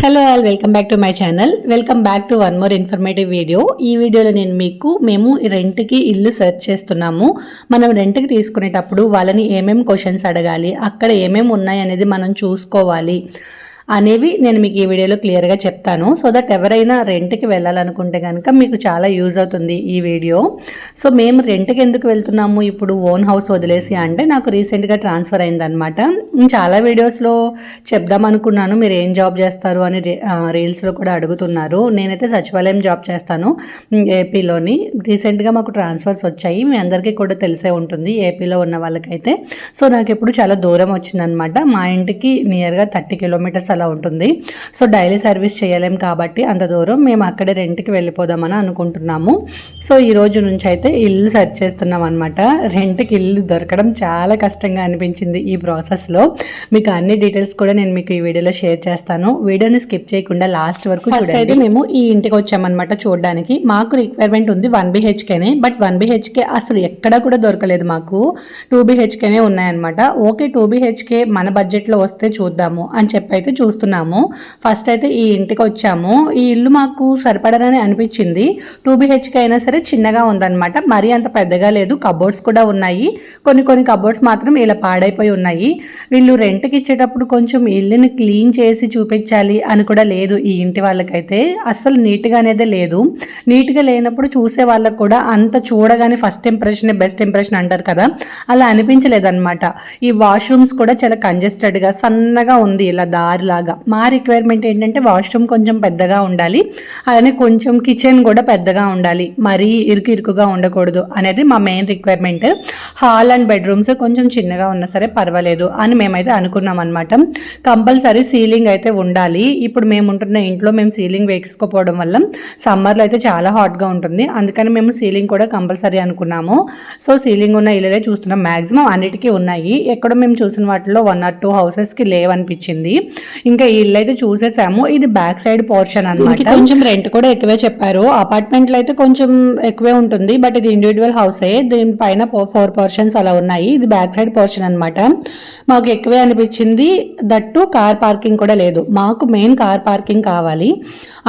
Hello all welcome back to my channel welcome back to one more informative video ఈ వీడియోలో నేను మీకు మేము రెంట్కి ఇల్లు సెర్చ్ చేస్తున్నాము. మనం రెంట్కి తీసుకునేటప్పుడు వాళ్ళని ఏమేమి క్వశ్చన్స్ అడగాలి అక్కడ ఏమేమి ఉన్నాయి అనేది మనం చూసుకోవాలి. అనేవి నేను మీకు ఈ వీడియోలో క్లియర్గా చెప్తాను. సో దట్ ఎవరైనా రెంట్కి వెళ్ళాలనుకుంటే కనుక మీకు చాలా యూజ్ అవుతుంది ఈ వీడియో. సో మేము రెంట్కి ఎందుకు వెళ్తున్నాము? ఇప్పుడు ఓన్ హౌస్ వదిలేసి అంటే నాకు రీసెంట్గా ట్రాన్స్ఫర్ అయిందనమాట నేను చాలా వీడియోస్లో చెప్దాం అనుకున్నాను మీరు ఏం జాబ్ చేస్తారు అని రీల్స్లో కూడా అడుగుతున్నారు. నేనైతే సచివాలయం జాబ్ చేస్తాను ఏపీలోని. రీసెంట్గా మాకు ట్రాన్స్ఫర్స్ వచ్చాయి మీ అందరికీ కూడా తెలిసే ఉంటుంది ఏపీలో ఉన్న వాళ్ళకైతే. సో నాకు ఎప్పుడు చాలా దూరం వచ్చిందనమాట మా ఇంటికి నియర్గా థర్టీ కిలోమీటర్స్ అలా ఉంటుంది. సో డైలీ సర్వీస్ చేయలేం కాబట్టి అంత దూరం మేము అక్కడే రెంట్కి వెళ్ళిపోదామని అనుకుంటున్నాము. సో ఈ రోజు నుంచి అయితే ఇల్లు సెర్చ్ చేస్తున్నాం అనమాట రెంట్కి ఇల్లు దొరకడం చాలా కష్టంగా అనిపించింది ఈ ప్రాసెస్లో. మీకు అన్ని డీటెయిల్స్ కూడా నేను మీకు ఈ వీడియోలో షేర్ చేస్తాను. వీడియోని స్కిప్ చేయకుండా లాస్ట్ వరకు ఫస్ట్ అయితే మేము ఈ ఇంటికి వచ్చామన్నమాట చూడడానికి. మాకు రిక్వైర్మెంట్ ఉంది వన్ బిహెచ్కేనే బట్ వన్ బిహెచ్కే అసలు ఎక్కడా కూడా దొరకలేదు మాకు. టూ బిహెచ్కేనే ఉన్నాయన్నమాట. ఓకే టూ బిహెచ్కే మన బడ్జెట్లో వస్తే చూద్దాము అని చెప్పి అయితే చూస్తున్నాము. ఫస్ట్ అయితే ఈ ఇంటికి వచ్చాము ఈ ఇల్లు మాకు సరిపడనని అనిపించింది. టూ బిహెచ్కే అయినా సరే చిన్నగా ఉందన్నమాట. మరీ అంత పెద్దగా లేదు. కబోర్డ్స్ కూడా ఉన్నాయి. కొన్ని కొన్ని కబోర్డ్స్ మాత్రం ఇలా పాడైపోయి ఉన్నాయి. వీళ్ళు రెంట్కి ఇచ్చేటప్పుడు కొంచెం ఇల్లుని క్లీన్ చేసి చూపించాలి అని కూడా లేదు ఈ ఇంటి వాళ్ళకైతే. అస్సలు నీట్గా అనేది లేదు. నీట్గా లేనప్పుడు చూసే వాళ్ళకు కూడా అంత చూడగానే ఫస్ట్ ఇంప్రెషన్ బెస్ట్ ఇంప్రెషన్ అంటారు కదా. అలా అనిపించలేదన్నమాట. ఈ వాష్రూమ్స్ కూడా చాలా కంజెస్టెడ్గా సన్నగా ఉంది. ఇలా లాగా. మా రిక్వైర్మెంట్ ఏంటంటే వాష్రూమ్ కొంచెం పెద్దగా ఉండాలి. అలానే కొంచెం కిచెన్ కూడా పెద్దగా ఉండాలి. మరీ ఇరుకు ఇరుకుగా ఉండకూడదు అనేది మా main requirement hall and bedrooms కొంచెం చిన్నగా ఉన్నా సరే పర్వాలేదు అని మేమైతే అనుకున్నాం అనమాట కంపల్సరీ సీలింగ్ అయితే ఉండాలి. ఇప్పుడు మేము ఉంటున్న ఇంట్లో మేము సీలింగ్ వేసుకోపోవడం వల్ల సమ్మర్లో అయితే చాలా హాట్గా ఉంటుంది. అందుకని మేము సీలింగ్ కూడా కంపల్సరీ అనుకున్నాము. సో సీలింగ్ ఉన్న ఇళ్ళలే చూస్తున్నాం. మ్యాక్సిమం అన్నిటికీ ఉన్నాయి. ఎక్కడో మేము చూసిన వాటిలో వన్ ఆర్ టూ హౌసెస్కి లేవనిపించింది. ఇంకా ఇల్లు అయితే చూసేసాము. ఇది బ్యాక్ సైడ్ పోర్షన్ అనమాట కొంచెం రెంట్ కూడా ఎక్కువే చెప్పారు. అపార్ట్మెంట్లో అయితే కొంచెం ఎక్కువే ఉంటుంది. బట్ ఇది ఇండివిజువల్ హౌసే. దీనిపైన ఫోర్ పోర్షన్స్ అలా ఉన్నాయి. ఇది బ్యాక్ సైడ్ పోర్షన్ అనమాట మాకు ఎక్కువే అనిపించింది. దట్టు కార్ పార్కింగ్ కూడా లేదు. మాకు మెయిన్ కార్ పార్కింగ్ కావాలి.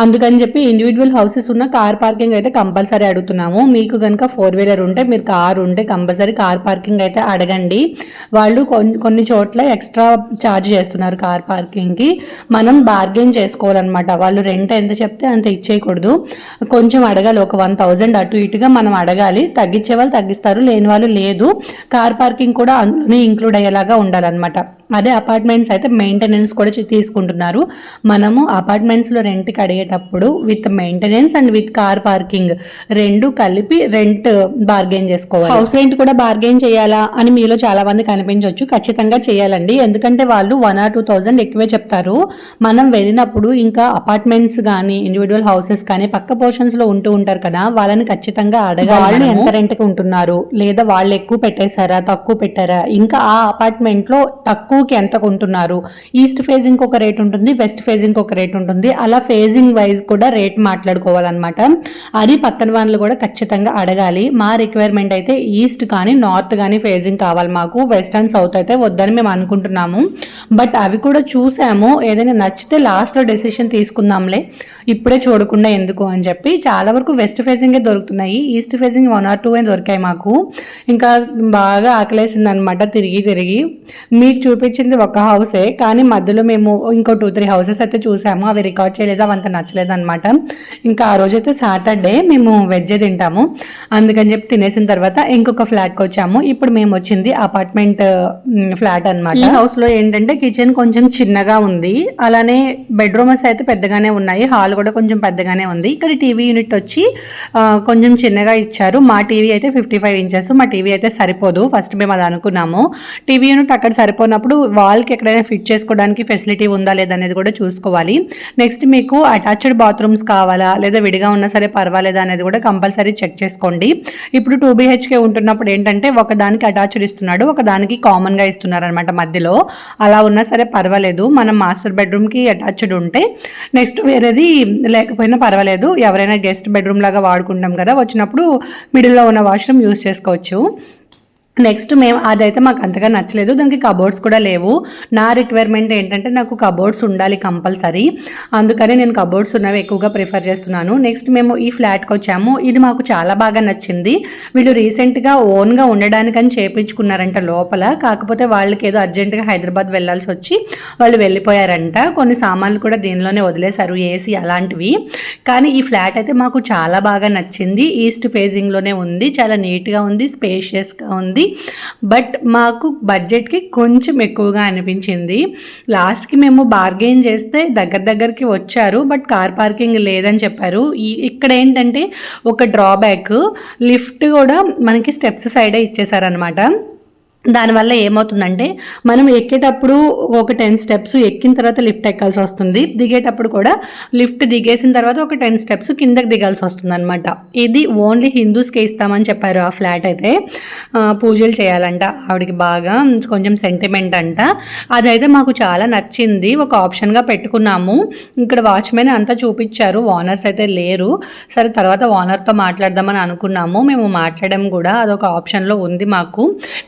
అందుకని చెప్పి ఇండివిజువల్ హౌసెస్ ఉన్న కార్ పార్కింగ్ అయితే కంపల్సరీ అడుగుతున్నాము. మీకు కనుక ఫోర్ వీలర్ ఉంటే మీరు కార్ ఉంటే కంపల్సరీ కార్ పార్కింగ్ అయితే అడగండి. వాళ్ళు కొన్ని చోట్ల ఎక్స్ట్రా ఛార్జ్ చేస్తున్నారు కార్ పార్కింగ్కి. మనం బార్గెన్ చేసుకోవాలన్నమాట. వాళ్ళు రెంట్ ఎంత చెప్తే అంత ఇచ్చేయకూడదు. కొంచెం అడగాలి. ఒక వన్ థౌజండ్ అటు ఇటుగా మనం అడగాలి. తగ్గించే వాళ్ళు తగ్గిస్తారు. లేని వాళ్ళు లేదు. కార్ పార్కింగ్ కూడా అందులోనే ఇంక్లూడ్ అయ్యేలాగా ఉండాలన్నమాట. అదే అపార్ట్మెంట్స్ అయితే మెయింటెనెన్స్ కూడా తీసుకుంటున్నారు. మనము అపార్ట్మెంట్స్లో రెంట్కి అడిగేటప్పుడు with maintenance and with car parking రెండు కలిపి రెంట్ బార్గెన్ చేసుకోవాలి. హౌస్ రెంట్ కూడా బార్గెన్ చేయాలా అని మీలో చాలా మంది కనిపించవచ్చు ఖచ్చితంగా చేయాలండి. ఎందుకంటే వాళ్ళు వన్ ఆర్ టూ థౌజండ్ ఎక్కువే చెప్తారు. మనం వెళ్ళినప్పుడు ఇంకా అపార్ట్మెంట్స్ కానీ ఇండివిజువల్ హౌసెస్ కానీ పక్క పోర్షన్స్లో ఉంటూ ఉంటారు కదా వాళ్ళని ఖచ్చితంగా అడగాలి ఎంత రెంట్కి ఉంటున్నారు? లేదా వాళ్ళు ఎక్కువ పెట్టేశారా తక్కువ పెట్టారా? ఇంకా ఆ అపార్ట్మెంట్లో తక్కువకి ఎంత కొంటున్నారు? ఈస్ట్ ఫేజింగ్ ఒక రేట్ ఉంటుంది వెస్ట్ ఫేజింగ్ ఒక రేట్ ఉంటుంది. అలా ఫేజింగ్ వైజ్ కూడా రేట్ మాట్లాడుకోవాలన్నమాట. అది పక్కన వాళ్ళు కూడా ఖచ్చితంగా అడగాలి. మా రిక్వైర్మెంట్ అయితే ఈస్ట్ కానీ నార్త్ కానీ ఫేజింగ్ కావాలి మాకు. వెస్ట్ అండ్ సౌత్ అయితే వద్దని మేము అనుకుంటున్నాము. బట్ అవి కూడా చూసాము. ఏదైనా నచ్చితే లాస్ట్లో డెసిషన్ తీసుకుందాంలే. ఇప్పుడే చూడకుండా ఎందుకు అని చెప్పి చాలా వరకు వెస్ట్ ఫేసింగే దొరుకుతున్నాయి. East facing one or two దొరికాయి మాకు. ఇంకా బాగా ఆకలేసింది అనమాట తిరిగి తిరిగి. మీకు చూపించింది ఒక హౌసే కానీ మధ్యలో మేము ఇంకో టూ త్రీ హౌసెస్ అయితే చూసాము. అవి రికార్డ్ చేయలేదు అవంత నచ్చలేదు అనమాట ఇంకా ఆ రోజైతే సాటర్డే మేము వెజ్ తింటాము. అందుకని చెప్పి తినేసిన తర్వాత ఇంకొక ఫ్లాట్కి వచ్చాము. ఇప్పుడు మేము వచ్చింది అపార్ట్మెంట్ ఫ్లాట్ అనమాట ఈ హౌస్లో ఏంటంటే కిచెన్ కొంచెం చిన్నగా ఉంది ఉంది. అలానే బెడ్రూమ్స్ అయితే పెద్దగానే ఉన్నాయి. హాల్ కూడా కొంచెం పెద్దగానే ఉంది. ఇక్కడ టీవీ యూనిట్ వచ్చి కొంచెం చిన్నగా ఇచ్చారు. మా టీవీ అయితే ఫిఫ్టీ ఫైవ్ ఇంచెస్ మా టీవీ అయితే సరిపోదు. ఫస్ట్ మేము అది అనుకున్నాము. టీవీ యూనిట్ అక్కడ సరిపోనప్పుడు వాల్కి ఎక్కడైనా ఫిట్ చేసుకోవడానికి ఫెసిలిటీ ఉందా లేదా అనేది కూడా చూసుకోవాలి. నెక్స్ట్ మీకు అటాచ్డ్ బాత్రూమ్స్ కావాలా లేదా విడిగా ఉన్నా సరే పర్వాలేదా అనేది కూడా కంపల్సరీ చెక్ చేసుకోండి. ఇప్పుడు టూ బీహెచ్కే ఉంటున్నప్పుడు ఏంటంటే ఒకదానికి అటాచ్డ్ ఇస్తున్నాడు ఒకదానికి కామన్గా ఇస్తున్నారు అనమాట మధ్యలో. అలా ఉన్నా సరే పర్వాలేదు. మనం మాస్టర్ బెడ్రూమ్కి అటాచ్డ్ ఉంటే నెక్స్ట్ వేరేది లేకపోయినా పర్వాలేదు. ఎవరైనా గెస్ట్ బెడ్రూమ్ లాగా వాడుకుంటాం కదా వచ్చినప్పుడు మిడిల్లో ఉన్న వాష్రూమ్ యూస్ చేసుకోవచ్చు. నెక్స్ట్ మేము అదైతే మాకు అంతగా నచ్చలేదు. దానికి కబోర్డ్స్ కూడా లేవు. నా రిక్వైర్మెంట్ ఏంటంటే నాకు కబోర్డ్స్ ఉండాలి కంపల్సరీ. అందుకని నేను కబోర్డ్స్ ఉన్నవి ఎక్కువగా ప్రిఫర్ చేస్తున్నాను. నెక్స్ట్ మేము ఈ ఫ్లాట్కి వచ్చాము. ఇది మాకు చాలా బాగా నచ్చింది. వీళ్ళు రీసెంట్గా ఓన్గా ఉండడానికని చేపించుకున్నారంట లోపల. కాకపోతే వాళ్ళకి ఏదో అర్జెంటుగా హైదరాబాద్ వెళ్ళాల్సి వచ్చి వాళ్ళు వెళ్ళిపోయారంట. కొన్ని సామాన్లు కూడా దీనిలోనే వదిలేశారు ఏసీ అలాంటివి. కానీ ఈ ఫ్లాట్ అయితే మాకు చాలా బాగా నచ్చింది. ఈస్ట్ ఫేజింగ్లోనే ఉంది. చాలా నీట్గా ఉంది స్పేషియస్గా ఉంది. బట్ మాకు బడ్జెట్కి కొంచెం ఎక్కువగా అనిపించింది. లాస్ట్కి మేము బార్గెయిన్ చేస్తే దగ్గర దగ్గరికి వచ్చారు. బట్ కార్ పార్కింగ్ లేదని చెప్పారు. ఈ ఇక్కడ ఏంటంటే ఒక డ్రాబ్యాక్ లిఫ్ట్ కూడా మనకి స్టెప్స్ సైడే ఇచ్చేసారనమాట దానివల్ల ఏమవుతుందంటే మనం ఎక్కేటప్పుడు ఒక టెన్ స్టెప్స్ ఎక్కిన తర్వాత లిఫ్ట్ ఎక్కాల్సి వస్తుంది. దిగేటప్పుడు కూడా లిఫ్ట్ దిగేసిన తర్వాత ఒక టెన్ స్టెప్స్ కిందకి దిగాల్సి వస్తుంది అనమాట ఇది ఓన్లీ హిందూస్కి ఇస్తామని చెప్పారు ఆ ఫ్లాట్ అయితే. పూజలు చేయాలంట. ఆవిడకి బాగా కొంచెం సెంటిమెంట్ అంట. అదైతే మాకు చాలా నచ్చింది. ఒక ఆప్షన్గా పెట్టుకున్నాము. ఇక్కడ వాచ్మెన్ అంతా చూపించారు. ఓనర్స్ అయితే లేరు. సరే తర్వాత ఓనర్తో మాట్లాడదామని అనుకున్నాము. మేము మాట్లాడడం కూడా అదొక ఆప్షన్లో ఉంది మాకు.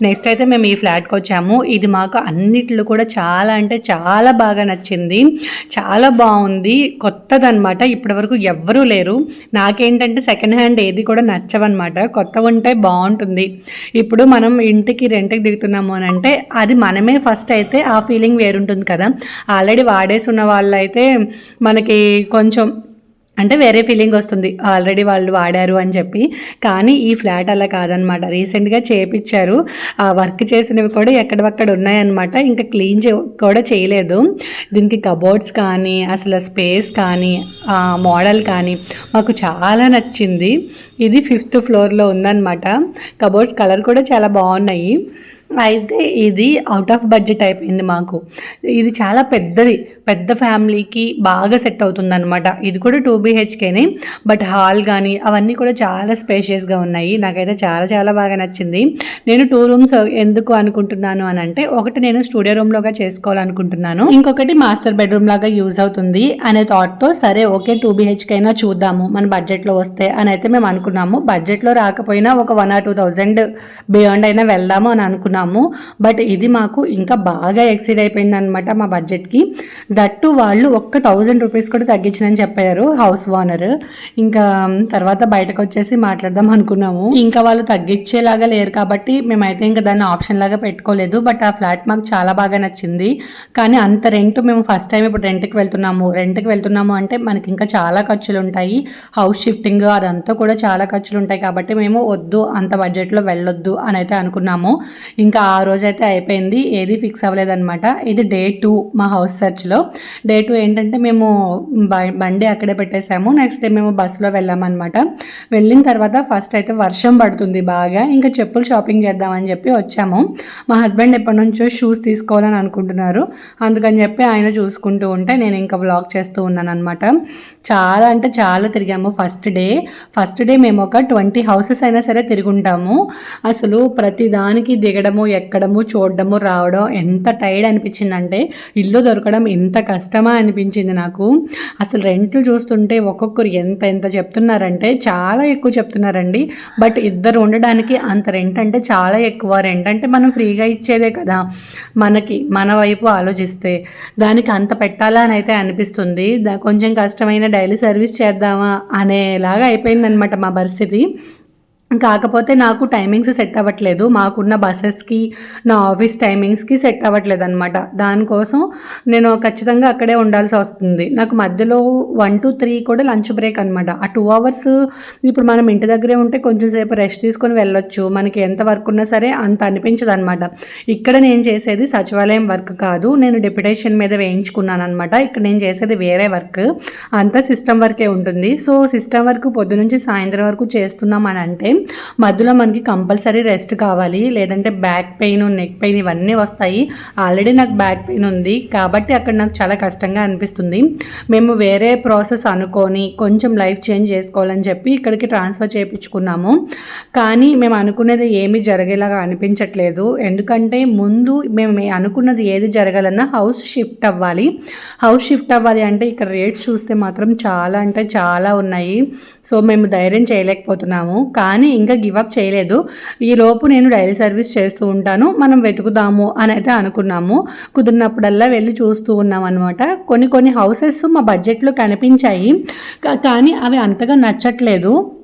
నెక్స్ట్ అయితే మేము ఈ ఫ్లాట్కి వచ్చాము. ఇది మాకు అన్నిట్లో కూడా చాలా అంటే చాలా బాగా నచ్చింది. చాలా బాగుంది. కొత్తదనమాట ఇప్పటివరకు ఎవ్వరూ లేరు. నాకేంటంటే సెకండ్ హ్యాండ్ ఏది కూడా నచ్చవన్నమాట. కొత్త ఉంటే బాగుంటుంది. ఇప్పుడు మనం ఇంటికి రెంట్కి దిగుతున్నాము అని అంటే అది మనమే ఫస్ట్ అయితే ఆ ఫీలింగ్ వేరుంటుంది కదా. ఆల్రెడీ వాడేసి ఉన్న వాళ్ళు అయితే మనకి కొంచెం అంటే వేరే ఫీలింగ్ వస్తుంది. ఆల్రెడీ వాళ్ళు వాడారు అని చెప్పి. కానీ ఈ ఫ్లాట్ అలా కాదనమాట. రీసెంట్గా చేపించారు ఆ వర్క్ చేసినవి కూడా ఎక్కడవక్కడ ఉన్నాయన్నమాట. ఇంకా క్లీన్ చే కూడా చేయలేదు. దీనికి కబోర్డ్స్ కానీ అసలు స్పేస్ కానీ ఆ మోడల్ కానీ మాకు చాలా నచ్చింది. ఇది ఫిఫ్త్ ఫ్లోర్లో ఉందన్నమాట. కబోర్డ్స్ కలర్ కూడా చాలా బాగున్నాయి. అయితే ఇది అవుట్ ఆఫ్ బడ్జెట్ అయిపోయింది మాకు. ఇది చాలా పెద్దది. పెద్ద ఫ్యామిలీకి బాగా సెట్ అవుతుంది అనమాట ఇది కూడా టూ బీహెచ్కేనే బట్ హాల్ కానీ అవన్నీ కూడా చాలా స్పేషియస్గా ఉన్నాయి. నాకైతే చాలా చాలా బాగా నచ్చింది. నేను టూ రూమ్స్ ఎందుకు అనుకుంటున్నాను అని అంటే ఒకటి నేను స్టూడియో రూమ్లోగా చేసుకోవాలనుకుంటున్నాను. ఇంకొకటి మాస్టర్ బెడ్రూమ్ లాగా యూజ్ అవుతుంది అనే థాట్తో సరే ఓకే టూ బీహెచ్కే అయినా చూద్దాము. మన బడ్జెట్లో వస్తే అని అయితే మేము అనుకున్నాము. బడ్జెట్లో రాకపోయినా ఒక one or two thousand beyond అయినా వెళ్దాము అని అనుకున్నాము. బట్ ఇది మాకు ఇంకా బాగా ఎక్సీడ్ అయిపోయింది అనమాట మా బడ్జెట్కి దట్టు వాళ్ళు ఒక్క థౌజండ్ రూపీస్ కూడా తగ్గించనని చెప్పారు హౌస్ ఓనర్ ఇంకా తర్వాత బయటకు వచ్చేసి మాట్లాడదాం అనుకున్నాము. ఇంకా వాళ్ళు తగ్గించేలాగా లేరు కాబట్టి మేమైతే ఇంకా దాన్ని ఆప్షన్ లాగా పెట్టుకోలేదు. బట్ ఆ ఫ్లాట్ మాకు చాలా బాగా నచ్చింది. కానీ అంత రెంట్ మేము ఫస్ట్ టైం ఇప్పుడు రెంట్కి వెళ్తున్నాము. రెంట్కి వెళ్తున్నాము అంటే మనకి ఇంకా చాలా ఖర్చులు ఉంటాయి. హౌస్ షిఫ్టింగ్ అదంతా కూడా చాలా ఖర్చులు ఉంటాయి కాబట్టి మేము వద్దు అంత బడ్జెట్లో వెళ్ళొద్దు అని అయితే అనుకున్నాము. ఇంకా ఆ రోజు అయితే అయిపోయింది. ఏది ఫిక్స్ అవ్వలేదన్నమాట. ఇది డే టూ మా హౌస్ సెర్చ్లో. డే టూ ఏంటంటే మేము బ- బండి అక్కడే పెట్టేసాము నెక్స్ట్ డే మేము బస్సులో వెళ్ళామన్నమాట. వెళ్ళిన తర్వాత ఫస్ట్ అయితే వర్షం పడుతుంది బాగా. ఇంకా చెప్పులు షాపింగ్ చేద్దామని చెప్పి వచ్చాము. మా హస్బెండ్ ఎప్పటి నుంచో షూస్ తీసుకోవాలని అనుకుంటున్నారు. అందుకని చెప్పి ఆయన చూసుకుంటూ ఉంటే నేను ఇంకా వ్లాగ్ చేస్తూ ఉన్నాను అనమాట చాలా అంటే చాలా తిరిగాము ఫస్ట్ డే. ఫస్ట్ డే మేము ఒక ట్వంటీ హౌసెస్ అయినా సరే తిరుగుంటాము అసలు ప్రతి దానికి వెళ్ళడము ఎక్కడము చూడడము రావడం ఎంత టైర్డ్ అనిపించిందంటే ఇల్లు దొరకడం ఎంత కష్టమా అనిపించింది నాకు. అసలు రెంట్లు చూస్తుంటే ఒక్కొక్కరు ఎంత ఎంత చెప్తున్నారంటే చాలా ఎక్కువ చెప్తున్నారండి. బట్ ఇద్దరు ఉండడానికి అంత రెంట్ అంటే చాలా ఎక్కువ. రెంట్ అంటే మనం ఫ్రీగా ఇచ్చేదే కదా. మనకి మన వైపు ఆలోచిస్తే దానికి అంత పెట్టాలా అని అయితే అనిపిస్తుంది. దా- కొంచెం కష్టమైన డైలీ సర్వీస్ చేద్దామా అనేలాగా అయిపోయిందనమాట మా పరిస్థితి. కాకపోతే నాకు టైమింగ్స్ సెట్ అవ్వట్లేదు. మాకున్న బస్సెస్కి నా ఆఫీస్ టైమింగ్స్కి సెట్ అవ్వట్లేదు అనమాట దానికోసం నేను ఖచ్చితంగా అక్కడే ఉండాల్సి వస్తుంది. నాకు మధ్యలో వన్ టు త్రీ కూడా లంచ్ బ్రేక్ అనమాట ఆ టూ అవర్స్ ఇప్పుడు మనం ఇంటి దగ్గరే ఉంటే కొంచెం సేపు రెస్ట్ తీసుకొని వెళ్ళొచ్చు. మనకి ఎంత వర్క్ ఉన్నా సరే అంత అనిపించదు అనమాట ఇక్కడ నేను చేసేది సచివాలయం వర్క్ కాదు. నేను డెప్యుటేషన్ మీద వేయించుకున్నాను అనమాట ఇక్కడ నేను చేసేది వేరే వర్క్ అంతా సిస్టమ్ వర్కే ఉంటుంది. సో సిస్టమ్ వర్క్ పొద్దు నుంచి సాయంత్రం వరకు చేస్తున్నాం అని అంటే మధ్యలో మనకి కంపల్సరీ రెస్ట్ కావాలి లేదంటే బ్యాక్ పెయిన్ నెక్ పెయిన్ ఇవన్నీ వస్తాయి. ఆల్రెడీ నాకు బ్యాక్ పెయిన్ ఉంది కాబట్టి అక్కడ నాకు చాలా కష్టంగా అనిపిస్తుంది. మేము వేరే ప్రాసెస్ అనుకొని కొంచెం లైఫ్ చేంజ్ చేసుకోవాలని చెప్పి ఇక్కడికి ట్రాన్స్ఫర్ చేయించుకున్నాము. కానీ మేము అనుకునేది ఏమీ జరిగేలాగా అనిపించట్లేదు. ఎందుకంటే ముందు మేము అనుకున్నది ఏది జరగాలన్నా హౌస్ షిఫ్ట్ అవ్వాలి. హౌస్ షిఫ్ట్ అవ్వాలి అంటే ఇక్కడ రేట్స్ చూస్తే మాత్రం చాలా అంటే చాలా ఉన్నాయి. సో మేము ధైర్యం చేయలేకపోతున్నాము. కానీ ఇంకా గివ్ అప్ చేయలేదు. ఈ లోపు నేను డైలీ సర్వీస్ చేస్తూ ఉంటాను. మనం వెతుకుదాము అని అయితే అనుకున్నాము. కుదిరినప్పుడల్లా వెళ్ళి చూస్తూ ఉన్నాం అనమాట కొన్ని కొన్ని హౌసెస్ మా బడ్జెట్లో కనిపించాయి. కా- కానీ అవి అంతగా నచ్చట్లేదు.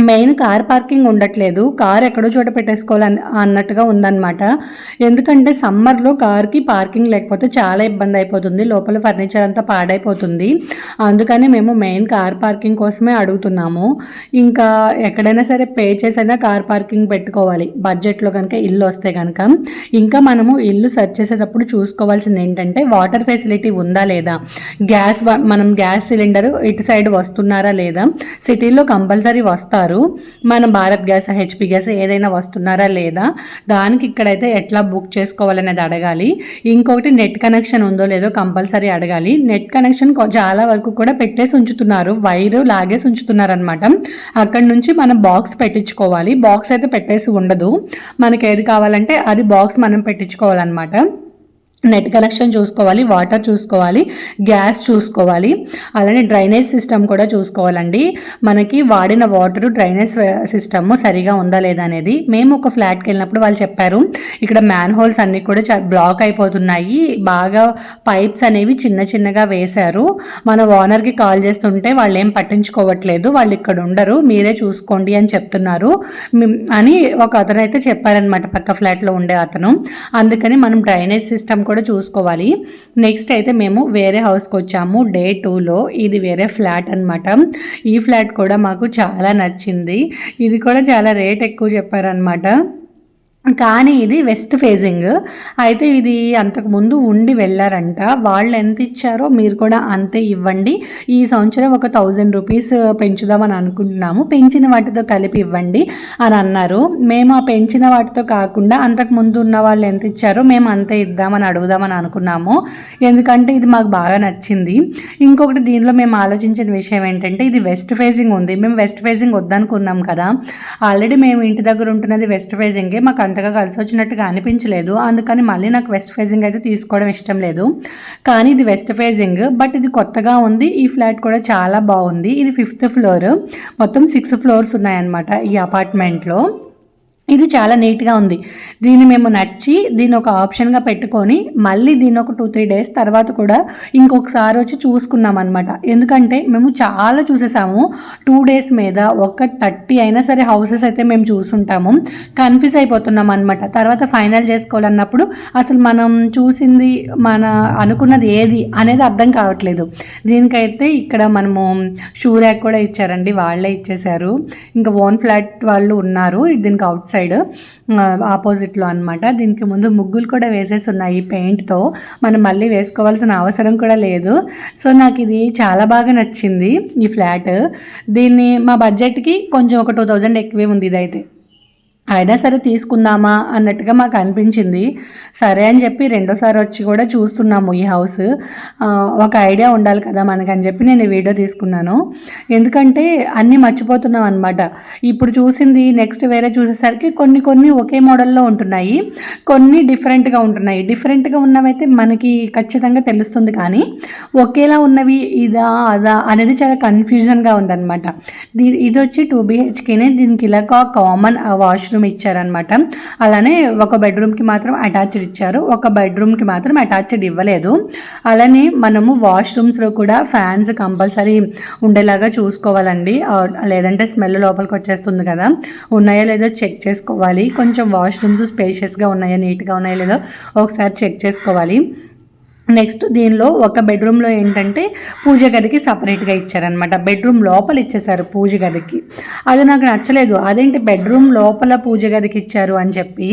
మెయిన్ కార్ పార్కింగ్ ఉండట్లేదు. కార్ ఎక్కడో చోట పెట్టేసుకోవాలని అన్నట్టుగా ఉందన్నమాట. ఎందుకంటే సమ్మర్లో కార్కి పార్కింగ్ లేకపోతే చాలా ఇబ్బంది అయిపోతుంది. లోపల ఫర్నిచర్ అంతా పాడైపోతుంది. అందుకని మేము మెయిన్ కార్ పార్కింగ్ కోసమే అడుగుతున్నాము. ఇంకా ఎక్కడైనా సరే పే చేసైనా కార్ పార్కింగ్ పెట్టుకోవాలి. బడ్జెట్లో కనుక ఇల్లు వస్తే కనుక ఇంకా మనము ఇల్లు సెర్చ్ చేసేటప్పుడు చూసుకోవాల్సింది ఏంటంటే వాటర్ ఫెసిలిటీ ఉందా లేదా? గ్యాస్ వ- మనం గ్యాస్ సిలిండర్ ఇటు సైడ్ వస్తున్నారా లేదా? సిటీలో కంపల్సరీ వస్తారు మన భారత్ గ్యాస్ హెచ్పి గ్యాస్ ఏదైనా వస్తున్నారా లేదా? దానికి ఇక్కడైతే ఎట్లా బుక్ చేసుకోవాలనేది అడగాలి. ఇంకొకటి నెట్ కనెక్షన్ ఉందో లేదో కంపల్సరీ అడగాలి. నెట్ కనెక్షన్ చాలా వరకు కూడా పెట్టేసి ఉంచుతున్నారు వైరు లాగేసి ఉంచుతున్నారు అనమాట అక్కడ నుంచి మనం బాక్స్ పెట్టించుకోవాలి. బాక్స్ అయితే పెట్టేసి ఉండదు. మనకి ఏది కావాలంటే అది బాక్స్ మనం పెట్టించుకోవాలన్నమాట. నెట్ కనెక్షన్ చూసుకోవాలి వాటర్ చూసుకోవాలి గ్యాస్ చూసుకోవాలి అలానే డ్రైనేజ్ సిస్టమ్ కూడా చూసుకోవాలండి. మనకి వాడిన వాటర్ డ్రైనేజ్ సిస్టమ్ సరిగా ఉందా లేదా అనేది మేము ఒక ఫ్లాట్కి వెళ్ళినప్పుడు వాళ్ళు చెప్పారు. ఇక్కడ మ్యాన్ హోల్స్ అన్నీ కూడా బ్లాక్ అయిపోతున్నాయి. బాగా పైప్స్ అనేవి చిన్న చిన్నగా వేశారు. మన ఓనర్కి కాల్ చేస్తుంటే వాళ్ళు ఏం పట్టించుకోవట్లేదు. వాళ్ళు ఇక్కడ ఉండరు మీరే చూసుకోండి అని చెప్తున్నారు. అని ఒక అతను అయితే చెప్పారనమాట పక్క ఫ్లాట్లో ఉండే అతను. అందుకని మనం డ్రైనేజ్ సిస్టమ్ కూడా చూసుకోవాలి. నెక్స్ట్ అయితే మేము వేరే హౌస్కి వచ్చాము. డే టూలో ఇది వేరే ఫ్లాట్ అన్నమాట. ఈ ఫ్లాట్ కూడా మాకు చాలా నచ్చింది. ఇది కూడా చాలా రేట్ ఎక్కువ చెప్పారనమాట కానీ ఇది వెస్ట్ ఫేజింగ్ అయితే ఇది అంతకు ముందు ఉండి వెళ్ళారంట. వాళ్ళు ఎంత ఇచ్చారో మీరు కూడా అంతే ఇవ్వండి. ఈ సంవత్సరం ఒక థౌజండ్ రూపీస్ పెంచుదామని అనుకుంటున్నాము. పెంచిన వాటితో కలిపి ఇవ్వండి అని అన్నారు. మేము ఆ పెంచిన వాటితో కాకుండా అంతకు ముందు ఉన్న వాళ్ళు ఎంత ఇచ్చారో మేము అంతే ఇద్దామని అడుగుదామని అనుకున్నాము. ఎందుకంటే ఇది మాకు బాగా నచ్చింది. ఇంకొకటి దీనిలో మేము ఆలోచించిన విషయం ఏంటంటే ఇది వెస్ట్ ఫేజింగ్ ఉంది. మేము వెస్ట్ ఫేజింగ్ వద్దనుకున్నాం కదా. ఆల్రెడీ మేము ఇంటి దగ్గర ఉంటున్నది వెస్ట్ ఫేజింగే మాకు అంతగా కలిసి వచ్చినట్టుగా అనిపించలేదు. అందుకని మళ్ళీ నాకు వెస్ట్ ఫేజింగ్ అయితే తీసుకోవడం ఇష్టం లేదు. కానీ ఇది వెస్ట్ ఫేజింగ్ బట్ ఇది కొత్తగా ఉంది. ఈ ఫ్లాట్ కూడా చాలా బాగుంది. ఇది ఫిఫ్త్ ఫ్లోర్ మొత్తం సిక్స్ ఫ్లోర్స్ ఉన్నాయన్నమాట ఈ అపార్ట్మెంట్లో ఇది చాలా నీట్గా ఉంది. దీన్ని మేము నచ్చి దీన్ని ఒక ఆప్షన్గా పెట్టుకొని మళ్ళీ దీన్ని ఒక టూ త్రీ డేస్ తర్వాత కూడా ఇంకొకసారి వచ్చి చూసుకున్నాం అనమాట ఎందుకంటే మేము చాలా చూసేసాము. టూ డేస్ మీద ఒక థర్టీ అయినా సరే హౌసెస్ అయితే మేము చూసుంటాము. కన్ఫ్యూజ్ అయిపోతున్నాం అనమాట తర్వాత ఫైనల్ చేసుకోవాలన్నప్పుడు అసలు మనం చూసింది మన అనుకున్నది ఏది అనేది అర్థం కావట్లేదు. దీనికైతే ఇక్కడ మనము షూ ర్యాక్ కూడా ఇచ్చారండి. వాళ్ళే ఇచ్చేశారు. ఇంకా ఓన్ ఫ్లాట్ వాళ్ళు ఉన్నారు. దీనికి అవుట్ సైడ్ ఆపోజిట్లో అన్నమాట. దీనికి ముందు ముగ్గులు కూడా వేసేసి ఉన్నాయి పెయింట్తో. మనం మళ్ళీ వేసుకోవాల్సిన అవసరం కూడా లేదు. సో నాకు ఇది చాలా బాగా నచ్చింది ఈ ఫ్లాట్. దీన్ని మా బడ్జెట్కి కొంచెం ఒక టూ థౌజండ్ ఎక్కువే ఉంది ఇదైతే. అయినా సరే తీసుకుందామా అన్నట్టుగా మాకు అనిపించింది. సరే అని చెప్పి రెండోసారి వచ్చి కూడా చూస్తున్నాము ఈ హౌస్. ఒక ఐడియా ఉండాలి కదా మనకని చెప్పి నేను వీడియో తీసుకున్నాను. ఎందుకంటే అన్నీ మర్చిపోతున్నాం అనమాట ఇప్పుడు చూసింది నెక్స్ట్ వేరే చూసేసరికి కొన్ని కొన్ని ఒకే మోడల్లో ఉంటున్నాయి. కొన్ని డిఫరెంట్గా ఉంటున్నాయి. డిఫరెంట్గా ఉన్నవైతే మనకి ఖచ్చితంగా తెలుస్తుంది కానీ ఒకేలా ఉన్నవి ఇదా అదా అనేది చాలా కన్ఫ్యూజన్గా ఉందన్నమాట. దీ ఇది వచ్చి టూ బిహెచ్కేనే దీనికి ఇలా కామన్ వాష్ వాష్రూమ్ ఇచ్చారనమాట అలానే ఒక బెడ్రూమ్కి మాత్రం అటాచ్డ్ ఇచ్చారు. ఒక బెడ్రూమ్కి మాత్రం అటాచ్డ్ ఇవ్వలేదు. అలానే మనము వాష్రూమ్స్లో కూడా ఫ్యాన్స్ కంపల్సరీ ఉండేలాగా చూసుకోవాలండి. లేదంటే స్మెల్ లోపలికి వచ్చేస్తుంది కదా. ఉన్నాయో లేదో చెక్ చేసుకోవాలి. కొంచెం వాష్రూమ్స్ స్పేషియస్గా ఉన్నాయా నీట్గా ఉన్నాయో లేదో ఒకసారి చెక్ చేసుకోవాలి. నెక్స్ట్ దీనిలో ఒక బెడ్రూమ్లో ఏంటంటే పూజ గదికి సపరేట్గా ఇచ్చారనమాట బెడ్రూమ్ లోపల ఇచ్చేసారు పూజ గదికి. అది నాకు నచ్చలేదు. అదేంటి బెడ్రూమ్ లోపల పూజ గదికి ఇచ్చారు అని చెప్పి.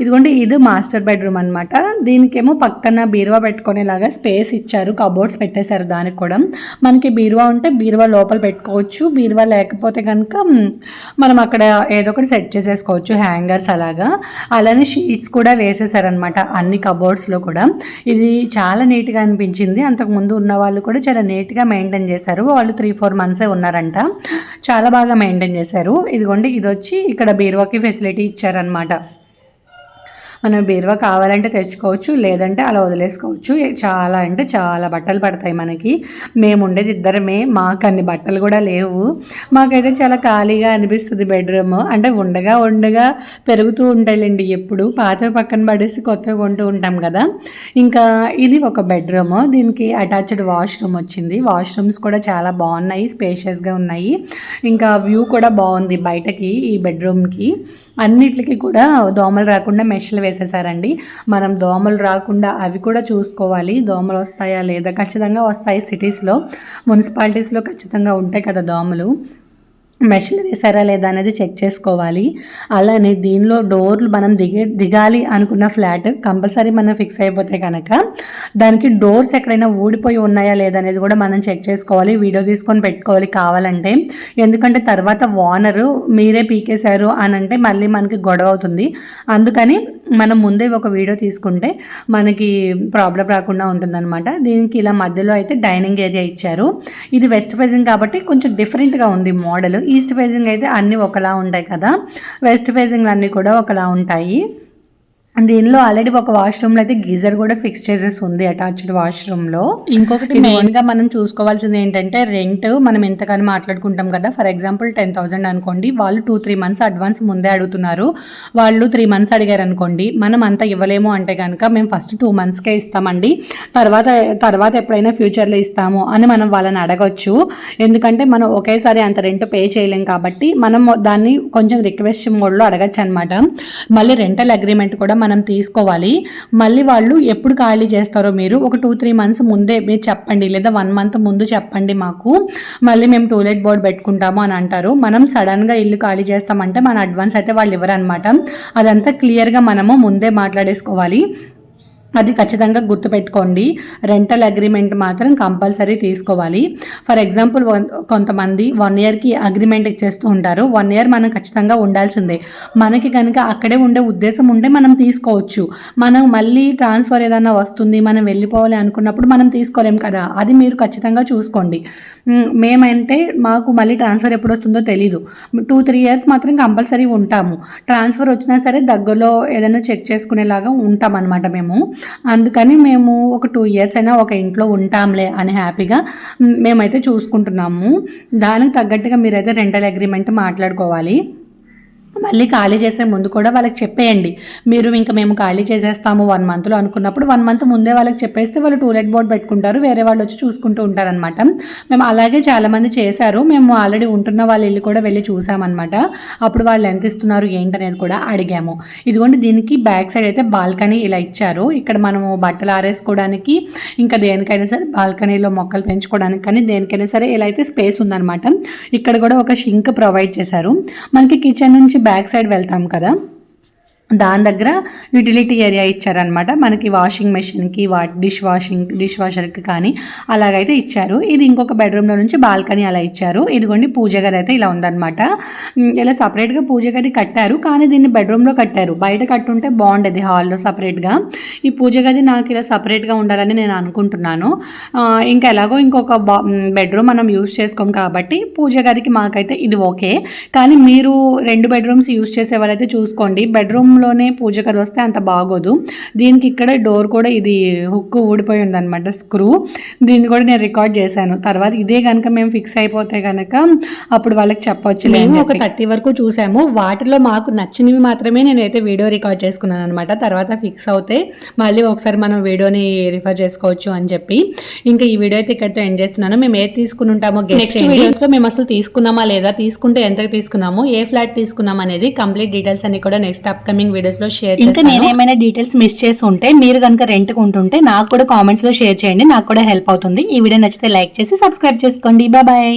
ఇదిగోండి ఇది మాస్టర్ బెడ్రూమ్ అనమాట దీనికేమో పక్కన బీరువా పెట్టుకునేలాగా స్పేస్ ఇచ్చారు. కబోర్డ్స్ పెట్టేశారు దానికి కూడా. మనకి బీరువా ఉంటే బీరువా లోపల పెట్టుకోవచ్చు. బీరువా లేకపోతే కనుక మనం అక్కడ ఏదో ఒకటి సెట్ చేసేసుకోవచ్చు. హ్యాంగర్స్ అలాగా. అలానే షీట్స్ కూడా వేసేసారనమాట అన్ని కబోర్డ్స్లో కూడా. ఇది చాలా చాలా నీట్గా అనిపించింది. అంతకుముందు ఉన్న వాళ్ళు కూడా చాలా నీట్గా మెయింటైన్ చేశారు. వాళ్ళు త్రీ ఫోర్ మంత్సే ఉన్నారంట. చాలా బాగా మెయింటైన్ చేశారు. ఇదిగోండి ఇది వచ్చి ఇక్కడ బీరువాకి ఫెసిలిటీ ఇచ్చారనమాట మనం బీరువా కావాలంటే తెచ్చుకోవచ్చు లేదంటే అలా వదిలేసుకోవచ్చు. చాలా అంటే చాలా బట్టలు పడతాయి మనకి. మేము ఉండేది ఇద్దరమే మాకు అన్ని బట్టలు కూడా లేవు. మాకైతే చాలా ఖాళీగా అనిపిస్తుంది బెడ్రూమ్. అంటే ఉండగా ఉండగా పెరుగుతూ ఉంటాయిలేండి ఎప్పుడు. పాత పక్కన పడేసి కొత్తగా కొంటూ ఉంటాం కదా. ఇంకా ఇది ఒక బెడ్రూమ్. దీనికి అటాచ్డ్ వాష్రూమ్ వచ్చింది. వాష్రూమ్స్ కూడా చాలా బాగున్నాయి స్పేషియస్గా ఉన్నాయి. ఇంకా వ్యూ కూడా బాగుంది బయటకి ఈ బెడ్రూమ్కి. అన్నిటికి కూడా దోమలు రాకుండా మెషలు వేసేసారండి. మనం దోమలు రాకుండా అవి కూడా చూసుకోవాలి. దోమలు వస్తాయా లేదా? ఖచ్చితంగా వస్తాయి. సిటీస్లో మున్సిపాలిటీస్లో ఖచ్చితంగా ఉంటాయి కదా దోమలు. మెషిన్ వేసారా లేదా అనేది చెక్ చేసుకోవాలి. అలానే దీనిలో డోర్లు మనం దిగే దిగాలి అనుకున్న ఫ్లాట్ కంపల్సరీ మనం ఫిక్స్ అయిపోతే కనుక దానికి డోర్స్ ఎక్కడైనా ఊడిపోయి ఉన్నాయా లేదా అనేది కూడా మనం చెక్ చేసుకోవాలి. వీడియో తీసుకొని పెట్టుకోవాలి కావాలంటే. ఎందుకంటే తర్వాత ఓనర్ మీరే పీకేశారు అని అంటే మళ్ళీ మనకి గొడవ అవుతుంది. అందుకని మనం ముందే ఒక వీడియో తీసుకుంటే మనకి ప్రాబ్లం రాకుండా ఉంటుందన్నమాట. దీనికి ఇలా మధ్యలో అయితే డైనింగ్ ఏరియా ఇచ్చారు. ఇది వెస్ట్ ఫేజింగ్ కాబట్టి కొంచెం డిఫరెంట్గా ఉంది మోడల్. ఈస్ట్ ఫేజింగ్ అయితే అన్నీ ఒకలా ఉంటాయి కదా. వెస్ట్ ఫేజింగ్లు అన్నీ కూడా ఒకలా ఉంటాయి. దీనిలో ఆల్రెడీ ఒక వాష్రూమ్లో అయితే గీజర్ కూడా ఫిక్స్ చేసేసి ఉంది అటాచ్డ్ వాష్రూమ్లో ఇంకొకటి మెయిన్గా మనం చూసుకోవాల్సింది ఏంటంటే రెంట్ మనం ఎంతగానో మాట్లాడుకుంటాం కదా ఫర్ ఎగ్జాంపుల్ టెన్ థౌసండ్ అనుకోండి వాళ్ళు టూ త్రీ మంత్స్ అడ్వాన్స్ ముందే అడుగుతున్నారు. వాళ్ళు త్రీ మంత్స్ అడిగారు అనుకోండి మనం అంత ఇవ్వలేము అంటే కనుక మేము ఫస్ట్ టూ మంత్స్కే ఇస్తామండి. తర్వాత తర్వాత ఎప్పుడైనా ఫ్యూచర్లో ఇస్తాము అని మనం వాళ్ళని అడగొచ్చు. ఎందుకంటే మనం ఒకేసారి అంత రెంట్ పే చేయలేం కాబట్టి మనం దాన్ని కొంచెం రిక్వెస్ట్ మోడ్లో అడగచ్చు అనమాట మళ్ళీ రెంటల్ అగ్రిమెంట్ కూడా మనం తీసుకోవాలి. మళ్ళీ వాళ్ళు ఎప్పుడు ఖాళీ చేస్తారో మీరు ఒక టూ త్రీ మంత్స్ ముందే మీరు చెప్పండి లేదా వన్ మంత్ ముందు చెప్పండి మాకు. మళ్ళీ మేము టూలెట్ బోర్డ్ పెట్టుకుంటాము అని అంటారు. మనం సడన్గా ఇల్లు ఖాళీ చేస్తామంటే మన అడ్వాన్స్ అయితే వాళ్ళు ఇవ్వరు అనమాట అదంతా క్లియర్గా మనము ముందే మాట్లాడేసుకోవాలి. అది ఖచ్చితంగా గుర్తుపెట్టుకోండి. రెంటల్ అగ్రిమెంట్ మాత్రం కంపల్సరీ తీసుకోవాలి. ఫర్ ఎగ్జాంపుల్ కొంతమంది వన్ ఇయర్కి అగ్రిమెంట్ ఇచ్చేస్తూ ఉంటారు. వన్ ఇయర్ మనం ఖచ్చితంగా ఉండాల్సిందే. మనకి కనుక అక్కడే ఉండే ఉద్దేశం ఉంటే మనం తీసుకోవచ్చు. మనం మళ్ళీ ట్రాన్స్ఫర్ ఏదైనా వస్తుంది మనం వెళ్ళిపోవాలి అనుకున్నప్పుడు మనం తీసుకోలేం కదా. అది మీరు ఖచ్చితంగా చూసుకోండి. మేమంటే మాకు మళ్ళీ ట్రాన్స్ఫర్ ఎప్పుడు వస్తుందో తెలీదు. టూ త్రీ ఇయర్స్ మాత్రం కంపల్సరీ ఉంటాము. ట్రాన్స్ఫర్ వచ్చినా సరే దగ్గరలో ఏదైనా చెక్ చేసుకునేలాగా ఉంటాం అనమాట మేము. అందుకని మేము ఒక టూ ఇయర్స్ అయినా ఒక ఇంట్లో ఉంటాంలే అని హ్యాపీగా మేమైతే చూసుకుంటున్నాము. దానికి తగ్గట్టుగా మీరైతే రెంటల్ అగ్రిమెంట్ మాట్లాడుకోవాలి. మళ్ళీ ఖాళీ చేసే ముందు కూడా వాళ్ళకి చెప్పేయండి. మీరు ఇంకా మేము ఖాళీ చేసేస్తాము వన్ మంత్లో అనుకున్నప్పుడు వన్ మంత్ ముందే వాళ్ళకి చెప్పేస్తే వాళ్ళు టూలెట్ బోర్డ్ పెట్టుకుంటారు వేరే వాళ్ళు వచ్చి చూసుకుంటూ ఉంటారనమాట మేము అలాగే చాలామంది చేశారు. మేము ఆల్రెడీ ఉంటున్న వాళ్ళ ఇల్లు కూడా వెళ్ళి చూసామన్నమాట. అప్పుడు వాళ్ళు ఎంత ఇస్తున్నారు ఏంటనేది కూడా అడిగాము. ఇదిగోండి దీనికి బ్యాక్ సైడ్ అయితే బాల్కనీ ఇలా ఇచ్చారు. ఇక్కడ మనము బట్టలు ఆరేసుకోవడానికి ఇంకా దేనికైనా సరే బాల్కనీలో మొక్కలు పెంచుకోవడానికి కానీ దేనికైనా సరే ఇలా అయితే స్పేస్ ఉందన్నమాట. ఇక్కడ కూడా ఒక షింక్ ప్రొవైడ్ చేశారు. మనకి కిచెన్ నుంచి బ్యాక్ సైడ్ వెళ్తాం కదా. దాని దగ్గర యూటిలిటీ ఏరియా ఇచ్చారనమాట మనకి వాషింగ్ మెషిన్కి వా డిష్ వాషింగ్ డిష్ వాషర్కి కానీ అలాగైతే ఇచ్చారు. ఇది ఇంకొక బెడ్రూమ్లో నుంచి బాల్కనీ అలా ఇచ్చారు. ఇదిగోండి పూజ గది అయితే ఇలా ఉందన్నమాట. ఇలా సపరేట్గా పూజ గది కట్టారు. కానీ దీన్ని బెడ్రూమ్లో కట్టారు. బయట కట్టుంటే బాగుండేది హాల్లో సపరేట్గా ఈ పూజ గది నాకు ఇలా సపరేట్గా ఉండాలని నేను అనుకుంటున్నాను. ఇంకా ఎలాగో ఇంకొక బా బెడ్రూమ్ మనం యూజ్ చేసుకోం కాబట్టి పూజ గదికి మాకైతే ఇది ఓకే కానీ మీరు రెండు బెడ్రూమ్స్ యూజ్ చేసే వాళ్ళైతే చూసుకోండి. బెడ్రూమ్ లోనే పూజ కథ వస్తే అంత బాగోదు. దీనికి ఇక్కడ డోర్ కూడా ఇది హుక్ ఊడిపోయి ఉందన్నమాట స్క్రూ. దీన్ని కూడా నేను రికార్డ్ చేశాను. తర్వాత ఇదే కనుక మేము ఫిక్స్ అయిపోతే కనుక అప్పుడు వాళ్ళకి చెప్పొచ్చు మేము ఒక థర్టీ వరకు చూసాము. వాటిలో మాకు నచ్చినవి మాత్రమే నేనైతే వీడియో రికార్డ్ చేసుకున్నాను అనమాట తర్వాత ఫిక్స్ అవుతే మళ్ళీ ఒకసారి మనం వీడియోని రిఫర్ చేసుకోవచ్చు అని చెప్పి. ఇంకా ఈ వీడియో అయితే ఇక్కడితో ఎండ్ చేస్తున్నాను. మేము ఏది తీసుకుని ఉంటామో నెక్స్ట్ వీడియోస్లో మేము అసలు తీసుకున్నామా లేదా తీసుకుంటే ఎంత తీసుకున్నాము ఏ ఫ్లాట్ తీసుకున్నాం అనేది కంప్లీట్ డీటెయిల్స్ అన్ని కూడా నెక్స్ట్ అప్కమింగ్ వీడియోస్లో షేర్ ఇంకా నేను ఏమైనా డీటెయిల్స్ మిస్ చేసి ఉంటే మీరు కనుక రెంట్ ఉంటుంటే నాకు కూడా కామెంట్స్లో షేర్ చేయండి నాకు కూడా హెల్ప్ అవుతుంది. ఈ వీడియో నచ్చితే లైక్ చేసి సబ్స్క్రైబ్ చేసుకోండి. బాయ్